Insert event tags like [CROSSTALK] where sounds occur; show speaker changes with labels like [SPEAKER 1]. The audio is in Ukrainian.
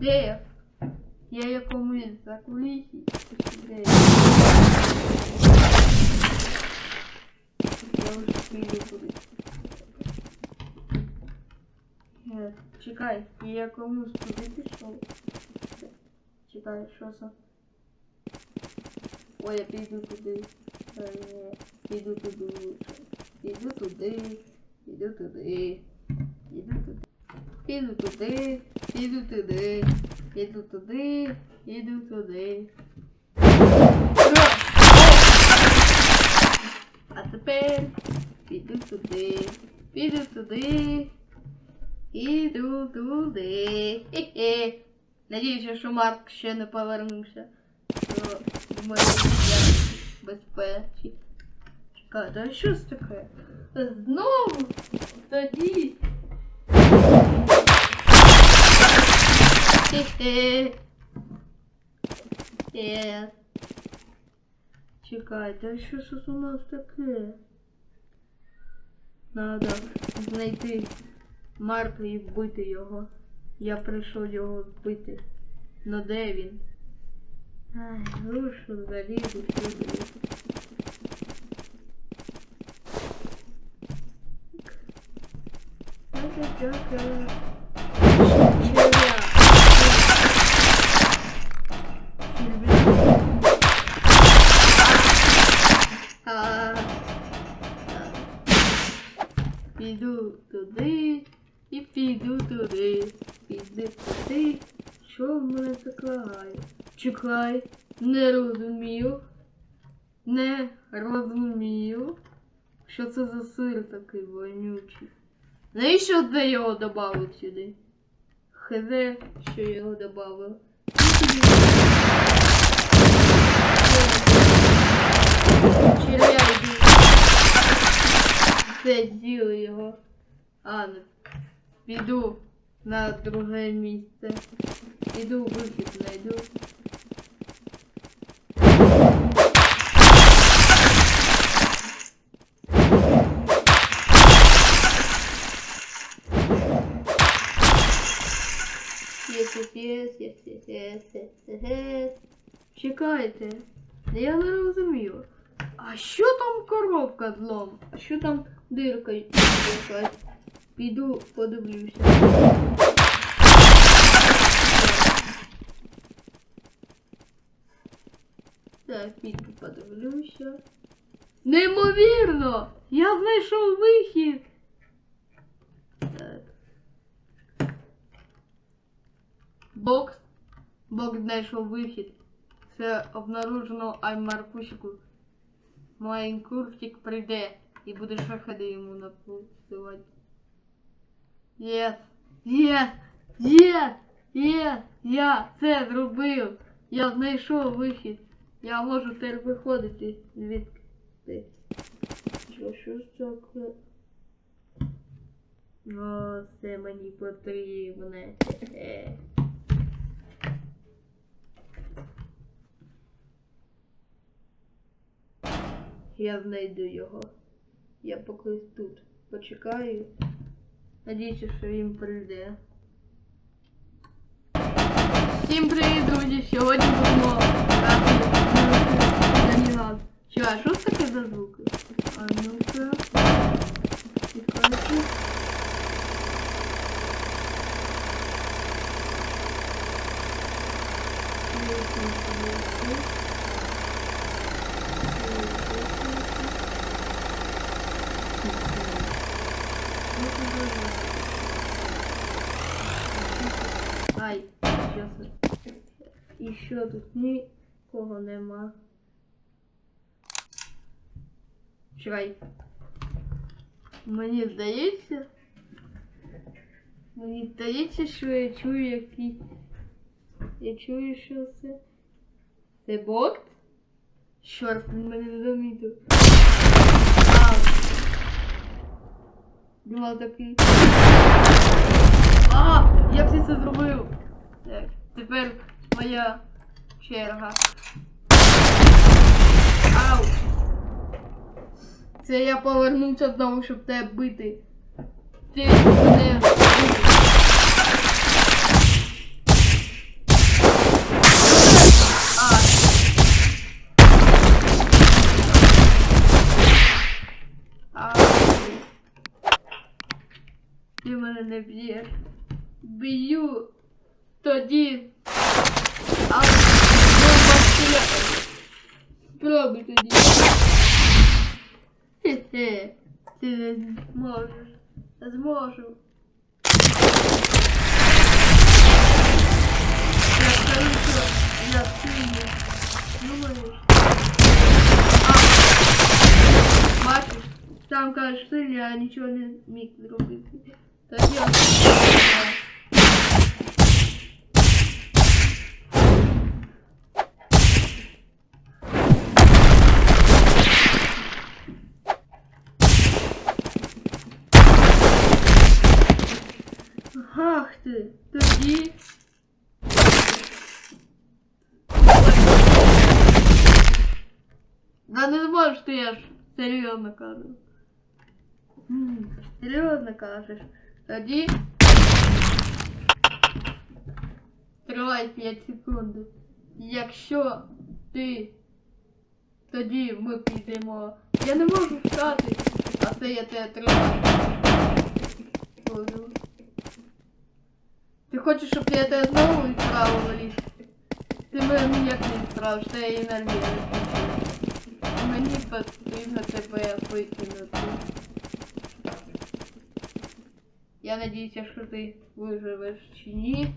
[SPEAKER 1] Де я? Я якомусь за кулісі. Де я? Я вже піду кудись. Е, Чекай, я комусь туди пішов. Чекай, що це? Ой, я піду туди. Е, Піду туди лучше. Піду туди. Піду туди. Піду туди. Піду туди. Піду туди. Піду туди. Піду туди. А тепер піду туди. Піду туди. Іду туди. Хе-хе. Надіюся, що Марк ще не повернувся. То думаю, я в безпеці. Чекай, да що ж таке? Знову? Тоді. Хе-хе. Що у нас таке? Надо знайти Марка і вбити його. Я прийшов його вбити. Ну де він? Ай, рушу залізу сюди. Ага-га-га. Піду туди і піду туди. Піду туди. Що в мене заклагає? Чекай, не розумію. Не розумію. Що це за сир такий вонючий? Навіщо ти його додав сюди? Хз, що його додав. Червя а Піду на друге місце. Піду вихід знайду. Yes, yes, yes, yes, yes, yes. Чекайте, я не розумію. А що там коробка злом? А що там дирка якась? Піду подивлюся. Так, піду подивлюся. Неймовірно! Я знайшов вихід! Так. Бокс. Бокс знайшов вихід. Це обнаружено Аймаркусику. Майнкуртик прийде і буде шахади йому написувати. Єс! Єс! Єс! Єс! Я це зробив! Я знайшов вихід. Я можу тепер виходити звідти. Що, що таке? О, це мені потрібне. [LAUGHS] Я знайду його. Я поки тут почекаю. Надіюся, що він прийде. Всім привіт, друзі! Сьогодні будемо грати в Даніган. Що, а що це таке за звуки? А ну-ка. Чекайте. Ай, Чесно. І що тут нікого нема. Чекай. Мені здається. Мені здається, що я чую якийсь. Я чую, що це. Це бот? Чорт, він мене не замітив. Думав такий. А, як ти це зробив? Так, тепер моя черга. Ау! Це я повернувся знову, щоб тебе бити. Ти мене. Тоді. А бомба стріляє. Спробуй тоді. Хе-хе. Ти не зможеш. Зможу. Я скажу, що я сильний. Думаєш? А, бачиш, сам кажеш сильний, а нічого не міг зробити. Тоді я Ах ти, тоді. Да не зможеш ти я ж серйозно кажу. Серйозно кажеш. Тоді. Тривай 5 секунд. Якщо ти. Тоді ми підемо. Я не можу встати, а це я тебе тримаю. Понял. Ти хочеш, щоб я тебе знову відправила в ліс? Ти мене ніяк не відправиш, что я енергія нормально. Мені потрібно тебе викинути. Я надіюся, що ти виживеш чи ні.